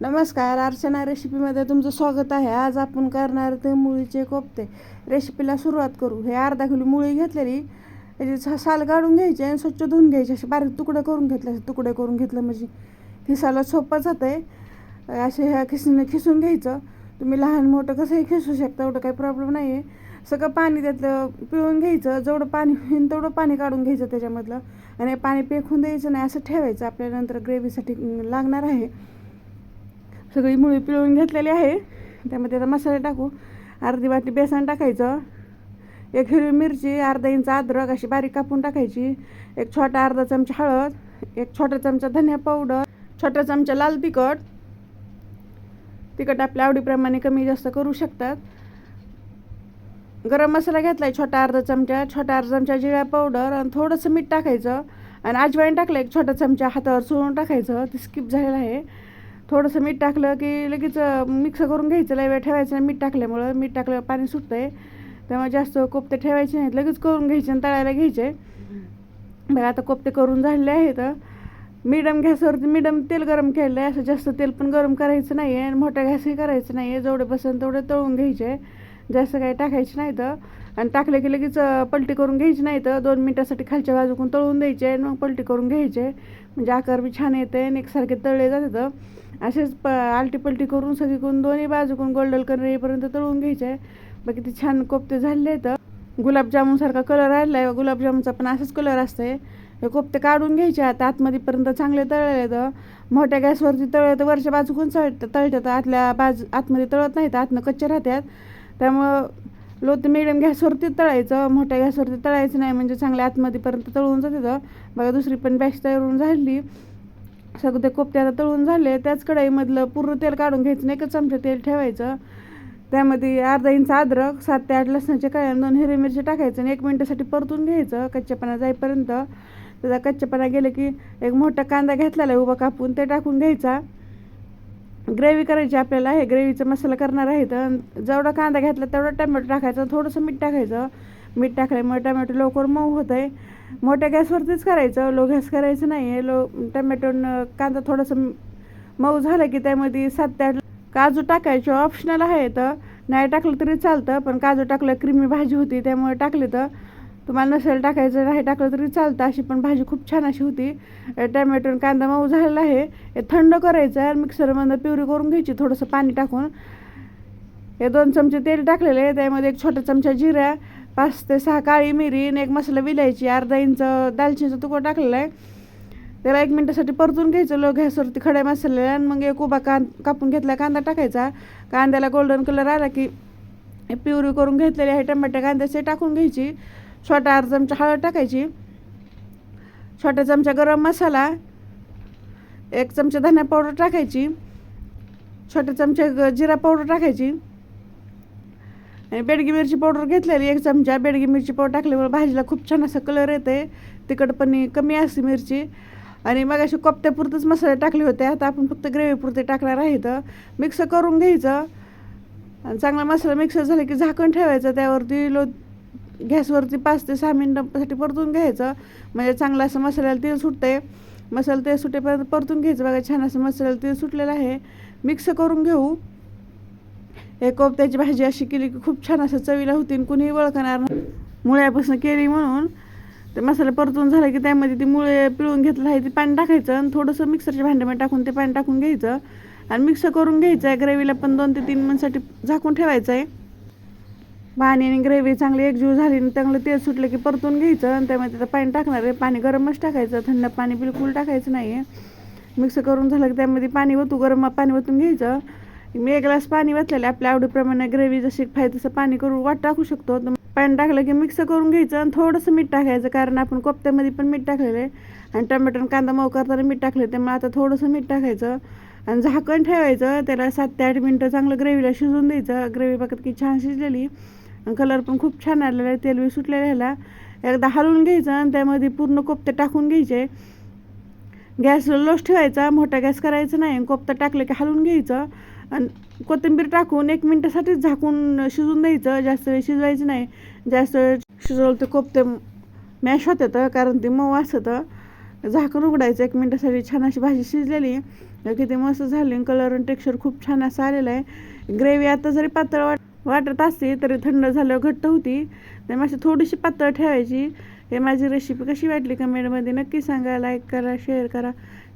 नमस्कार अर्चना रेसिपीमध्ये तुमचं स्वागत आहे. आज आपण करणार ते मुळीचे कोफ्ते. रेसिपीला सुरुवात करू. हे अर्धा किलो मुळी घेतलेली. त्याची सा- साल काढून घ्यायची आणि स्वच्छ धुवून घ्यायची. असे बारीक तुकडे करून घेतले असे तुकडे करून घेतलं म्हणजे खिसायला सोपं जातं आहे असे ह्या खिसून खिसून घ्यायचं. तुम्ही लहान मोठं कसंही खिसू शकता एवढं काही प्रॉब्लेम नाही आहे सगळं पाणी त्यातलं पिळून घ्यायचं. जेवढं पाणी होईल तेवढं पाणी काढून घ्यायचं त्याच्यामधलं. आणि पाणी पेखून द्यायचं नाही असं ठेवायचं. आपल्याला नंतर ग्रेव्हीसाठी लागणार आहे. सगळी मुळी पिळून घेतलेली आहे. त्यामध्ये आता मसाले टाकू. अर्धी वाटी बेसन टाकायचं. एक हिरवी मिरची अर्धा इंच अद्रक अशी बारीक कापून टाकायची. एक छोटा अर्धा चमचा हळद एक छोटा चमचा धनिया पावडर छोटा चमचा लाल तिखट. तिखट आपल्या आवडीप्रमाणे कमी जास्त करू शकतात. गरम मसाला घेतला आहे छोटा अर्धा चमचा छोटा अर्धा चमचा जिरा पावडर आणि थोडंसं मीठ टाकायचं. आणि अजवाईन टाकलं एक छोटा चमचा हातावर चोळून टाकायचं. ते स्किप झालेलं आहे. थोडंसं मीठ टाकलं की लगेच मिक्स करून घ्यायचं. लय वेळ ठेवायचं नाही. मीठ टाकल्यामुळं मीठ टाकल्यावर पाणी सुटतं आहे त्यामुळे जास्त कोफ्ते ठेवायचे नाहीत. लगेच करून घ्यायचे आणि तळायला घ्यायचे. बघा आता कोफ्ते करून झालेले आहेत. मिडम गॅसवरती मिडम तेल गरम केलं आहे असं जास्त तेल पण गरम करायचं नाही आहे आणि मोठ्या गॅसही करायचं नाही आहे जेवढे बसेल तेवढे तळून घ्यायचे. जास्त काही टाकायची नाही तर आणि टाकले की लगेच पलटी करून घ्यायची नाही तर दोन मिनटासाठी खालच्या बाजूकून तळून द्यायचे आणि मग पलटी करून घ्यायचे. म्हणजे आकार बी छान येते आणि एकसारखे तळले जातात असेच प आलटी पलटी करून सगळीकडून दोन्ही बाजूकून गोल्डन कलर येईपर्यंत तळून घ्यायचे. बाकी किती छान कोफ्ते झाले आहेत गुलाबजामुनसारखा कलर आलेला आहे. गुलाबजामुनचा पण असाच कलर असते हे कोफ्ते काढून घ्यायचे. आता आतमध्येपर्यंत चांगले तळले तर मोठ्या गॅसवरती तळले तर वरच्या बाजूकून चळ तळतात आतल्या बाजू आतमध्ये तळत नाहीत. आतनं कच्चे राहतात त्यामुळं लो ते मिडियम गॅसवरती तळायचं मोठ्या गॅसवरती तळायचं नाही म्हणजे चांगल्या आतमध्येपर्यंत तळून जाते तर. बघा दुसरी पण बॅच तळून झाली. सगळं ते कोपते आता तळून झाले. त्याच कढाईमधलं पूर्ण तेल काढून घ्यायचं नाही एकच चमचा तेल ठेवायचं. त्यामध्ये अर्धा इंच अद्रक सात ते आठ लसणाच्या काय दोन हिरवी मिरची टाकायचं आणि एक मिनटासाठी परतून घ्यायचं. कच्चेपणा जाईपर्यंत. त्याचा कच्चेपणा गेलं की एक मोठा कांदा घेतलेला आहे उभा कापून ते टाकून घ्यायचा. ग्रेव्ही करायची आपल्याला हे ग्रेव्हीचा मसाला करणार आहे तर जेवढा कांदा घेतला तेवढा टमॅटो टाकायचा थोडंसं मीठ टाकायचं. मीठ टाकल्यामुळे टमॅटो लवकर मऊ होत आहे मोठ्या गॅसवरतीच करायचं लो गॅस करायचं नाही आहे लो टमॅटो कांदा थोडंसं मऊ झालं की त्यामध्ये सात ते आठ काजू टाकायचे ऑप्शनल आहे तर नाही टाकलं तरी चालतं पण काजू टाकलं क्रीमी भाजी होती त्यामुळे टाकली तर तुम्हाला नसेल टाकायचं नाही टाकलं तरी चालतं. अशी पण भाजी खूप छान अशी होती. टॅमॅटो आणि कांदा मऊ झालेला आहे. हे थंड करायचं आहे मिक्सरमधनं प्युरी करून घ्यायची थोडंसं पाणी टाकून. हे दोन चमचे तेल टाकलेले आहे. त्यामध्ये एक छोटा चमचा जिरा पाच ते सहा काळी मिरी आणि एक मसाला विलायची अर्धा इंच दालचिनीचा तुकडा टाकलेला आहे. त्याला एक मिनटासाठी परतून घ्यायचं. लो गॅसवरती खड्या मसाल्याला आणि मग एक उभा कां कापून घेतला कांदा टाकायचा. कांद्याला गोल्डन कलर आला की हे प्युरी करून घेतलेली आहे. टमाटे कांद्याचे टाकून घ्यायची. छोटा अर्धा चमचा हळद टाकायची. छोटा चमचा गरम मसाला एक चमचा धना पावडर टाकायची. छोटा चमचा जिरा पावडर टाकायची. आणि बेडगी मिरची पावडर घेतलेली एक चमचा बेडगी मिरची पावडर टाकल्यामुळे भाजीला खूप छान असं कलर येते. तिखटपणी कमी असते मिरची. आणि मग अशी कोफ्त्यापुरतंच मसाले टाकले होते आता आपण फक्त ग्रेव्हीपुरते टाकणार आहे तर मिक्स करून घ्यायचं. आणि चांगला मसाला मिक्स झाला की झाकण ठेवायचं त्यावरती लो गॅसवरती पाच ते सहा मिनटासाठी परतून घ्यायचं. म्हणजे चांगलं असं मसाल्याला तेल सुटते मसाला तेल सुटेपर्यंत परतून घ्यायचं. बघा छान असं मसाल्याला तेल सुटलेलं आहे. मिक्स करून घेऊ. हे कोफ्त्याची भाजी अशी केली की खूप छान असं चवीला होती आणि कुणीही वळखणार नाही. मुळ्यापासून केली म्हणून. ते मसाला परतून झाला की त्यामध्ये ती मुळे पिळून घेतलं आहे ते पाणी टाकायचं आणि थोडंसं मिक्सरच्या भांड्यामध्ये टाकून ते पाणी टाकून घ्यायचं. आणि मिक्स करून घ्यायचं आहे. ग्रेव्हीला पण दोन ते तीन मिनटसाठी झाकून ठेवायचं आहे. पाणी आणि ग्रेव्ही चांगली एकजीव झाली आणि चांगलं तेल सुटलं की परतून घ्यायचं आणि त्यामध्ये त्याचं पाणी टाकणार आहे. पाणी गरमच टाकायचं. थंड पाणी बिलकुल टाकायचं नाही आहे मिक्स करून झालं की त्यामध्ये पाणी ओतू गरम पाणी ओतून घ्यायचं. मी एक ग्लास पाणी वाचलेलं आपल्या आवडीप्रमाणे ग्रेव्ही जशी पाहिजे तसं पाणी करून वाट टाकू शकतो. तर पाणी टाकलं की मिक्स करून घ्यायचं आणि थोडंसं मीठ टाकायचं कारण आपण कोफ्त्यामध्ये पण मीठ टाकलेलं आहे. आणि टमॅटो आणि कांदा मऊ करताना मीठ टाकलं त्यामुळे आता थोडंसं मीठ टाकायचं आणि झाकण ठेवायचं. त्याला सात ते आठ मिनटं चांगलं ग्रेव्हीला शिजवून द्यायचं. ग्रेव्ही बघत की छान शिजलेली. कलर पण खूप छान आलेला आहे. तेल बी ह्याला. एकदा हलवून घ्यायचं आणि त्यामध्ये पूर्ण कोफ्ते टाकून घ्यायचे. गॅस लोस ठेवायचा मोठा गॅस करायचा नाही. कोफ्ता टाकलं की हलवून घ्यायचं. आणि कोथिंबीर टाकून एक मिनटासाठीच झाकून शिजवून द्यायचं. जास्त वेळ शिजवायचं नाही. जास्त वेळ शिजवलं ते कोफ्ते मॅश होतात कारण ते मऊ असतं झाकण उघडायचं. एक मिनटासाठी छान अशी भाजी शिजलेली. किती मस्त झाली. कलर आणि टेक्स्चर खूप छान असं आलेलं आहे. ग्रेव्ही आता जरी पातळ वाट वाटत असते तरी थंड झाल्यावर घट्ट होती. तर अशी थोडीशी पातळ ठेवायची. हे माझी रेसिपी कशी वाटली कमेंटमध्ये नक्की सांगा. लाईक करा शेअर करा.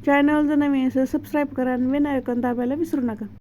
चॅनल जर नवीन असेल सबस्क्राईब करा. आणि बेल आयकॉन दाबायला विसरू नका.